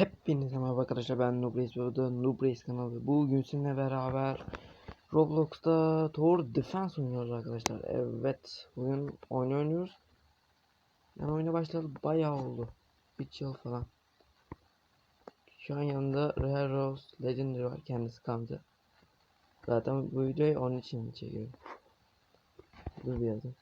Hepinize merhaba arkadaşlar ben Nubrace ve da Nubrace kanalı. Bugün sizinle beraber Roblox'ta Tower Defense oynuyoruz arkadaşlar. Evet bugün oyun oynuyoruz. Yani oyuna başladı bayağı oldu. 3 yıl falan. Şu an yanında Rare Rose Legendary var kendisi kanca. Zaten bu videoyu onun için çekiyorum. Dur bir yazayım.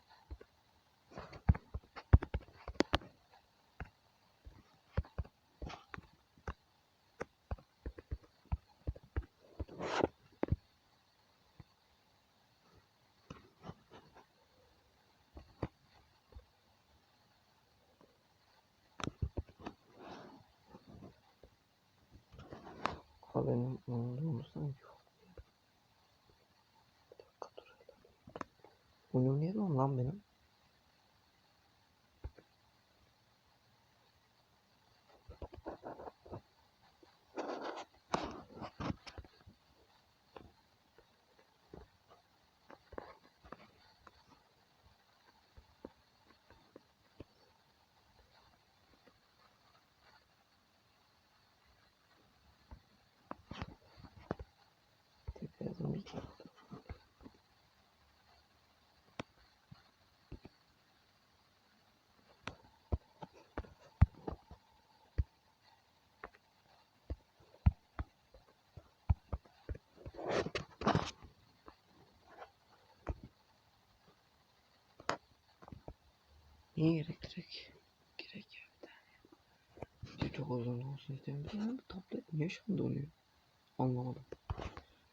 Benim sanki yok. Bir dakika dur hele. Lan lan benim? Tekrar yazayım bir kere. Niye gerek direkt? Gerek yok. bir tane. Bir çok uzun olsun istemiyorum. Yani bu tablet niye şu an donuyor? Anlamadım.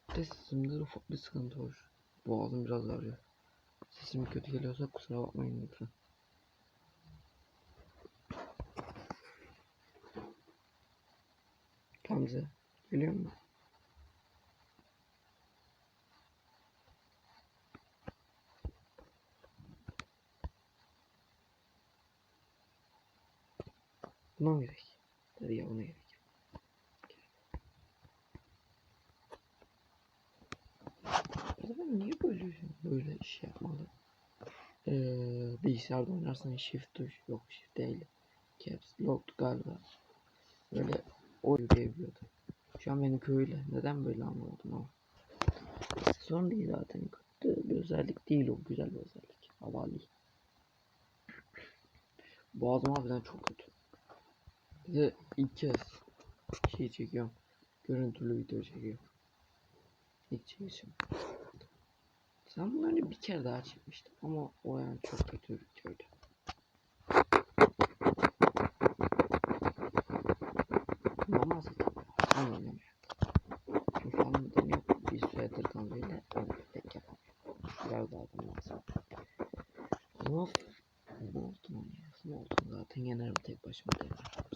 Bir de sesimde ufak bir sıkıntı var. Boğazım biraz ağrıyor. Sesim kötü geliyorsa kusura bakmayın lütfen. Gamze geliyor mu? Buna mı gerek? Hadi ya buna gerek. Ben niye böyle böyle şey yapmalı? Ee, bilgisayarda oynarsan shift tuş yok shift değil. Caps lock galiba. Böyle o yürüyebiliyordu. Şu an benim köyle. Neden böyle anlamadım ama. Sorun değil zaten. Kötü bir özellik değil o. Güzel bir özellik. Havalı. Boğazım harbiden çok kötü. Bir de ilk kez şey çekiyorum. Görüntülü video çekiyorum. İlk çekişim. Sen bunları bir kere daha çekmiştim ama o yani çok kötü videoydu. Normal zaten. Anlamıyorum ya. Çünkü anladığım yok. Bir süredir kanalıyla öyle pek yapamıyorum. Biraz daha da lazım. Ama Molten oynuyoruz. Molten zaten yenerim tek başıma.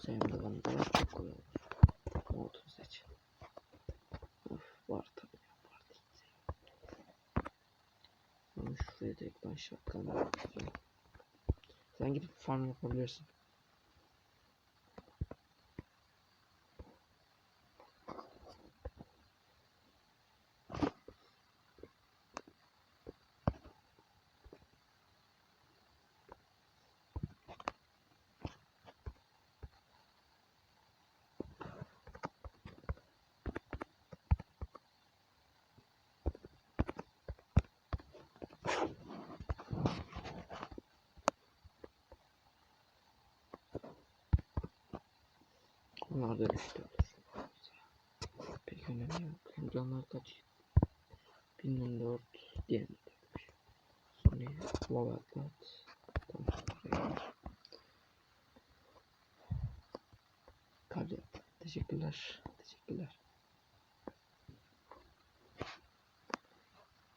Sevimde bana da çok kolay olur. Molten seç. Of var tabii ya var değil. Ama şuraya direkt ben şapkanı. Sen gidip farm yapabilirsin. Onlar da düştü. Pek önemi yok. Canlar kaç? 1014 diye mi demiş. Sonra lava atlat. Teşekkürler. Teşekkürler.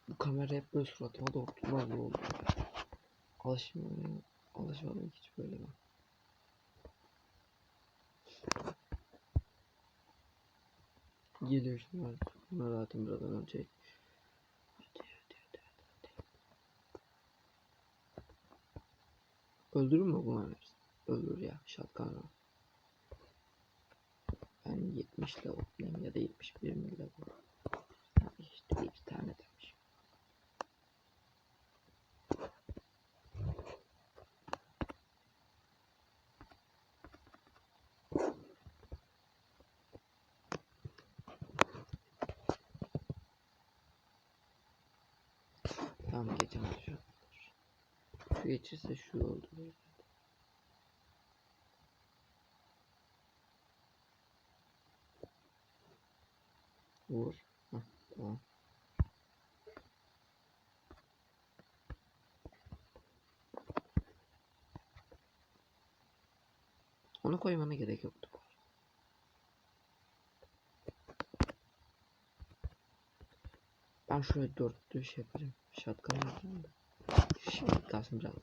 Bu kamera hep böyle suratıma doğrultmaz mı oldu? Alışmıyorum. Alışmadım hiç böyle ben. Geliyor şimdi artık. Bunlar zaten birazdan ölecek. Öldürür mü bunlar hepsini? Öldürür ya. Var. Ben 70 level'dayım ya da 71 mi. Tamam işte bir tane demiş. geçemez şu. Şu geçirse şu oldu. Vur. Heh, tamam. Onu koymana gerek yoktu. Ben şöyle dörtlü şey yapacağım. Shotgun yapacağım da. Şimdi kalsın biraz.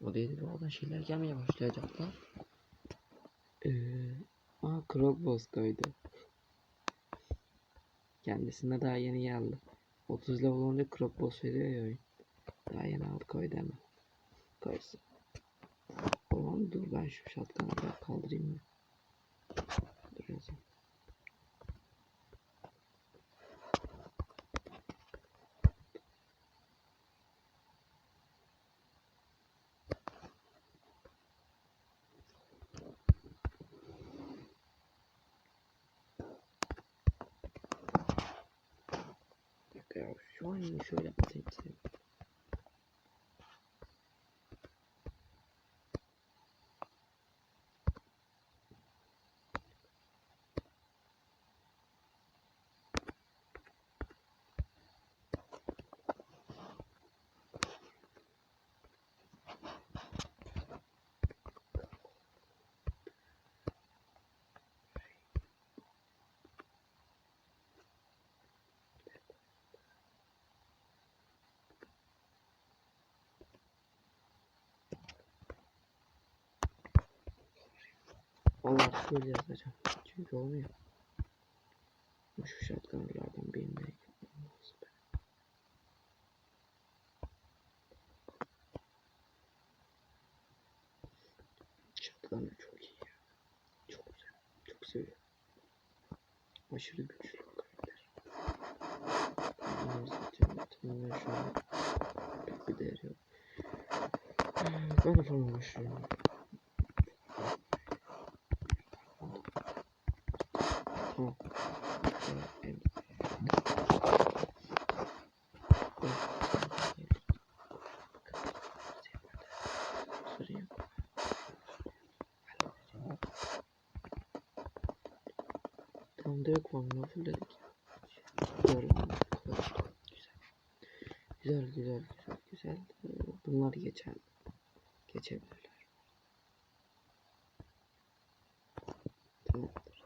O değil oradan şeyler gelmeye başlayacaklar. Ee, aa Krogboss koydu. Kendisine daha yeni geldi. 30 level olunca Krogboss veriyor ya oyun. Daha yeni aldı koydu hemen. Koysun. Oğlum dur ben şu shotgun'ı biraz kaldırayım mı? Dur yazayım. Bir dakika ya şu an yine şöyle yapmasaydım sevdim. Vallahi şöyle yazacağım. Çünkü olmuyor. Şu shotgunlardan birine yapmam lazım. Shotgunlar çok iyi ya. Çok güzel. Çok seviyorum. Aşırı güçlü karakter. Bunları zaten zaten şu an pek bir değeri yok. Ben de falan başlıyorum. Tamam. Evet. Sorayım. Direkt formülü fullledik. Doğru. Güzel. Güzel güzel güzel güzel. Bunlar geçer. Geçebilirler. Tamamdır.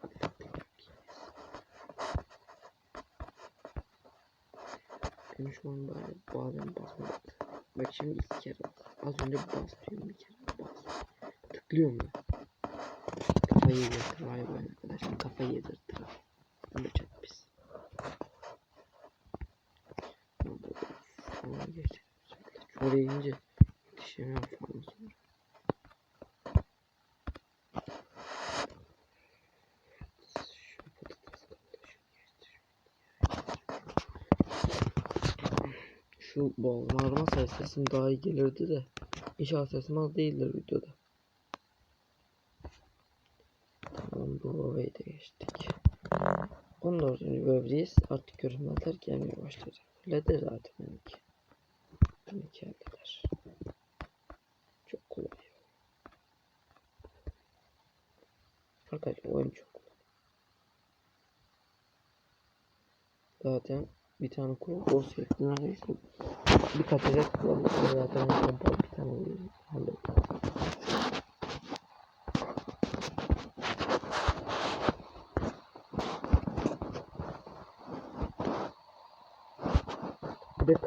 Benim şu bazen basmak. Bak şimdi iki kere. Az önce bas diyorum bir kere bas. Tıklıyorum ben. Kafayı yedirtir vay be arkadaşlar kafayı yedirtir. Ama bu Sonra geçelim. Şuraya ince yetişemiyorum falan sonra. Şu ses sesim daha iyi gelirdi de. İnşallah sesim az değildir videoda. Tamam bu ovayı da geçtik. 14. bölgedeyiz. Artık görünmezler gelmeye başlayacak. Öyle de zaten benimki. Benimki halleder. Çok kolay. Arkadaşlar oyun çok kolay. Zaten bir tane kuru boss yaptı neredeyse. Bir kaçacak kullanmışlar zaten bir tane oluyor. Hallettim.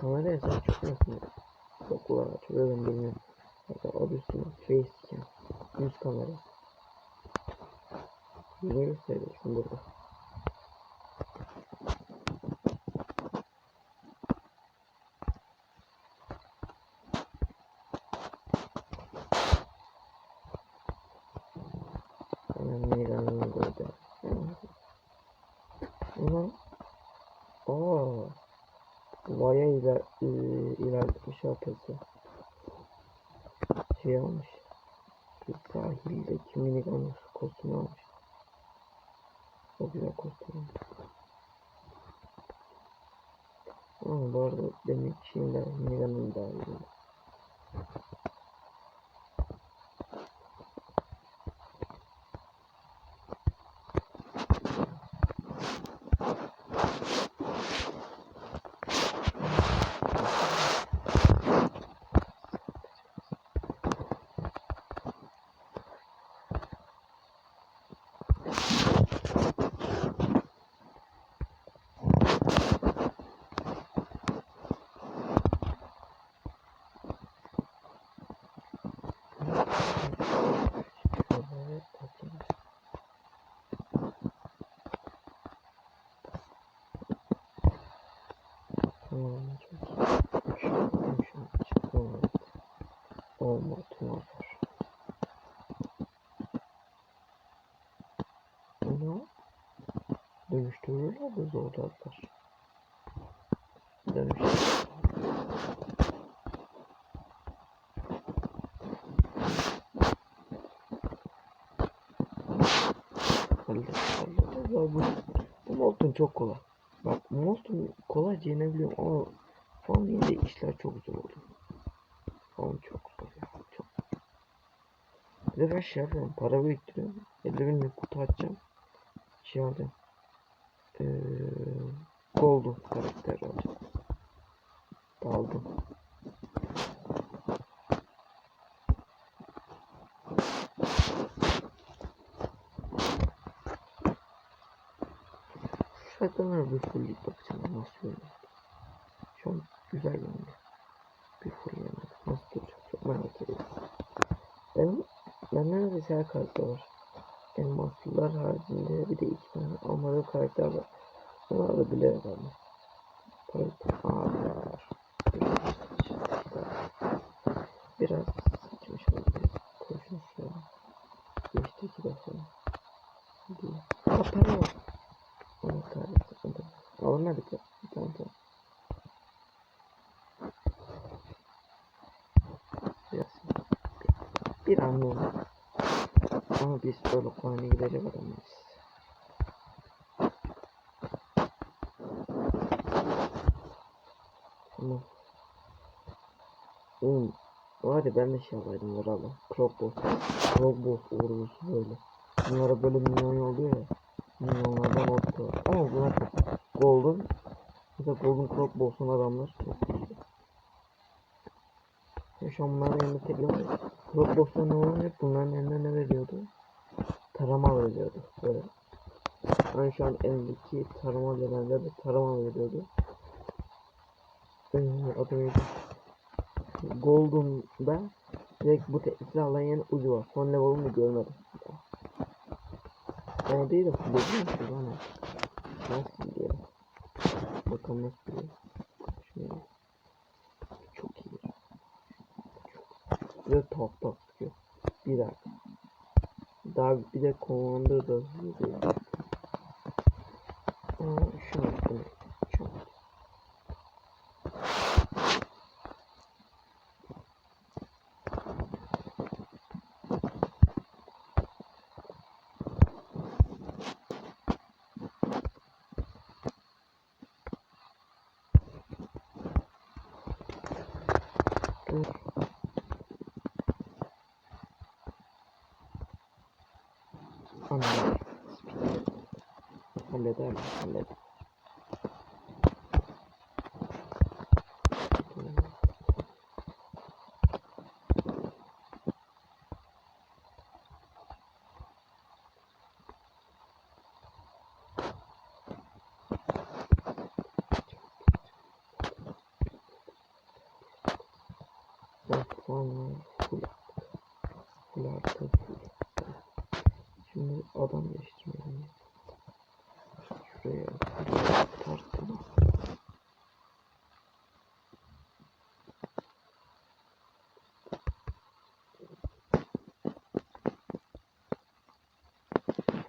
Kameraya sen nasıl çok kolay açılıyor ben bilmiyorum. Hatta adı üstüne facecam. Yüz kamera. Yüze gösteriyorsun burada. Hemen meydanını koyacağım. Ulan. Baya iler, e, ilerletmiş APS'i. Şey almış. Bir sahildeki minik anons kostümü almış. O güzel kostüm. Ama bu arada demek ki şimdi miniganın daha iyi. Olma, tümör. Bunu dönüştürürler de zorlarlar. Dönüştürürler. Bu, bu Molten çok kolay. Bak Molten kolayca yenebiliyorum ama deyince işler çok zor oluyor. Fan çok zor ya. Çok. Bir de ben şey yapıyorum. Para biriktiriyorum. 50 binlik kutu açacağım. Şey alacağım. Ee, Golden karakter alacağım. Aldım. Şartlarına bir fullleyip bakacağım nasıl oynuyor. Şu an güzel oynuyor. Bir. Nasıl duracak çok merak ediyorum. Benim, bende neredeyse her karakter var. Elmaslılar haricinde bir de iki tane almadığım karakter var. Onlar da bilerek aldım. Evet, abiler. Biraz saçmış oldu. Koşun şöyle. Geçti iki defa. Hadi. Aa para var. Allah kahretsin. Almadık ya. Tamam tamam. Biraz. Anlıyorum. Ama biz öyle kolay gidecek adamız. Tamam. Oğlum. Hadi ben de şey yapaydım vuralım. Crop Crop ordusu böyle. Bunlara böyle minyon oluyor ya. Minyonlardan ordu var. Ama bunlar çok golden. Mesela golden crop boss'un adamlar çok güçlü. Ya Şu boss'ta ne oluyor? Bunların eline ne veriyordu? Tarama veriyordu. Böyle. Yani şu an elimdeki tarama verenler de tarama veriyordu. Ee, adı neydi? Golden'da direkt bu tek silahla yeni ucu var. Son level'ını görmedim. O değil de fulledim mi şu bana? Nasıl diye. Bakalım nasıl diye. Şimdi. Çok iyi. Çok. Ve tak tak sıkıyor. Bir dakika. Daha bir de commander da. Aa, şunu şunu. Çok. Dur. Anladım. Halleder mi? Halleder. Ben puanı full yaptık. Full artı full. Şimdi adam değiştirmeyelim.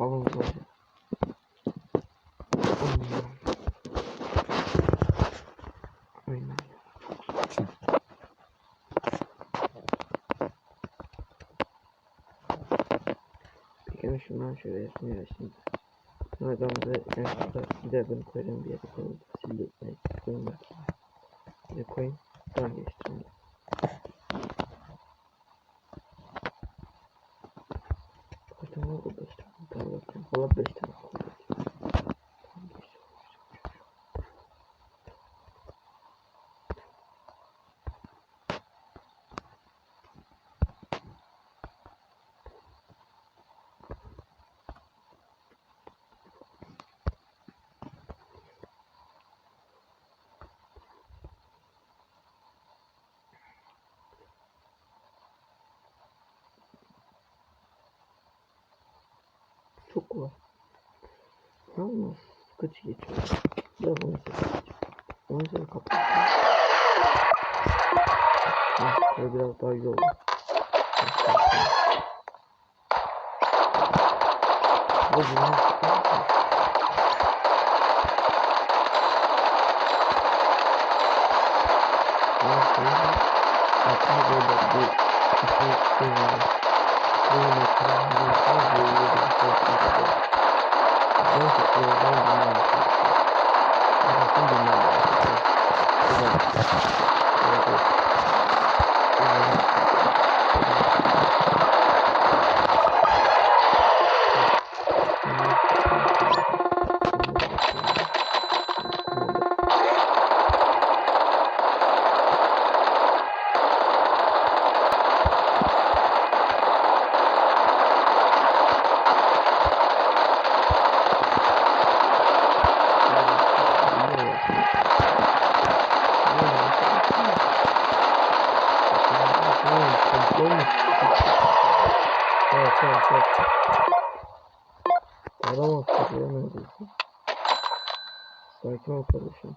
Babam sordu. Oyna. Peki şundan şöyle yapmıyor şimdi. Sonra ben de en sonunda bir de bunu koyarım bir yere koyarım. Sildi. Koyayım. Bir de koyayım. Tamam geçtim. Hava とした。面白かった。あ、これぐらい大丈夫。ごめんなさい。Thank you. 他根本没有，这个，这个，这个，这个，这个。Çok çok çok. Adam atıyor. Sakin ol kardeşim.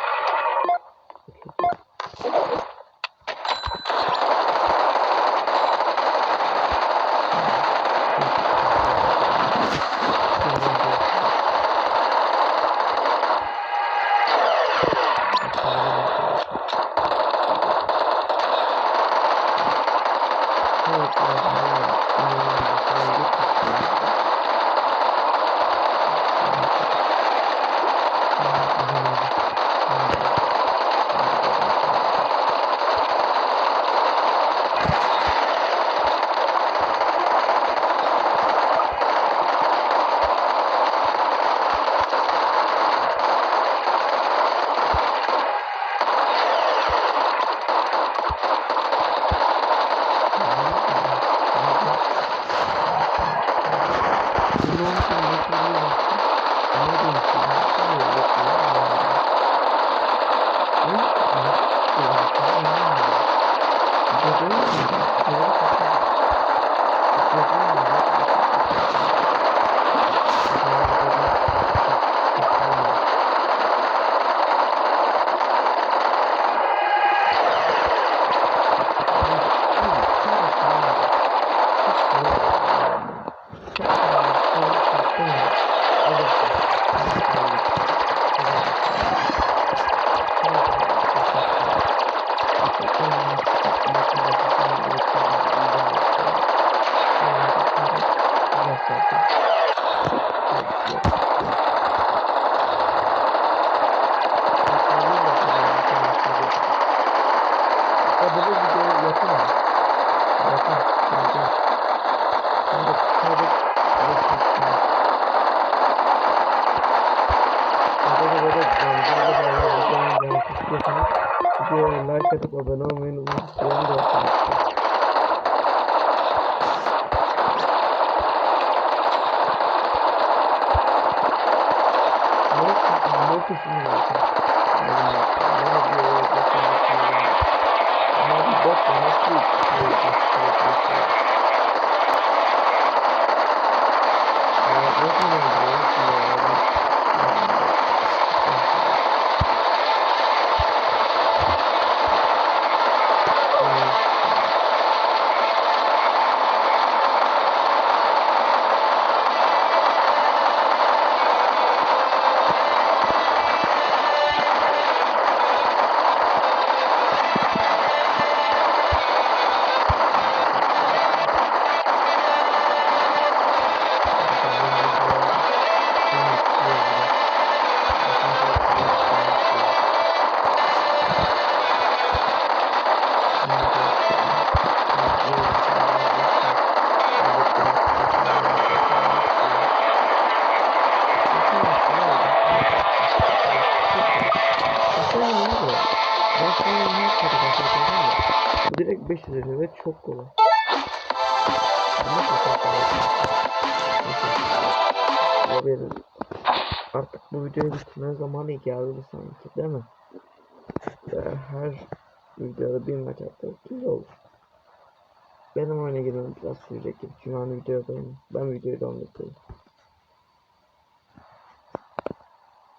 unutmayın da Ne ne kısmı zaten. Ne diyor, Ama bir bak nasıl yetiştiriyor? Bu çok kolay. Benim artık bu videoyu bitirme zamanı geldi sanki değil mi? Ya her videoda bir maç attık güzel olur. Benim oyuna girmem biraz sürecek gibi çünkü hani videodayım. Ben videoyu devam edeyim.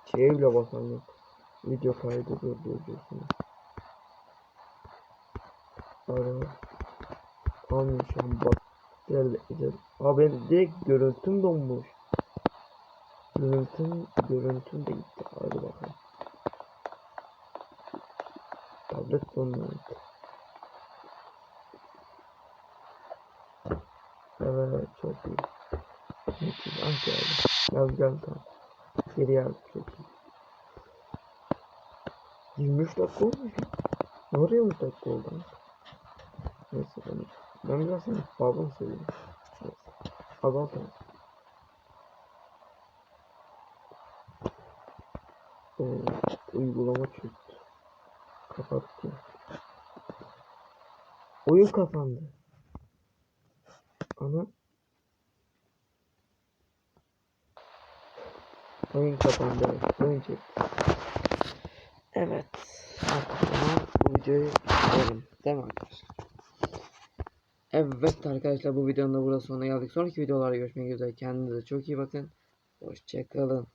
Şeye bile basan yok. Video kaydı durduruyorsunuz. Ara. Tamam şu an bak. Gel gel. Abi direkt görüntüm donmuş. Görüntüm, görüntüm de gitti. Hadi bakalım. Tablet donmuş. Evet çok iyi. Müthiş. Ah geldi. Gel gel tamam. Geri gel çok iyi. 23 dakika olmuş. Ne oraya 23 dakika oldu? Neyse ben, ben biraz babam seviyorum. Neyse. Azal tamam. Evet, uygulama çöktü. Kapattı. Oyun kapandı. Ana. Oyun kapandı. Oyun çekti. Evet. Artık bu videoyu bitirelim. Değil mi arkadaşlar? Evet arkadaşlar bu videonun da burada sonuna geldik. Sonraki videolarda görüşmek üzere. Kendinize çok iyi bakın. Hoşçakalın.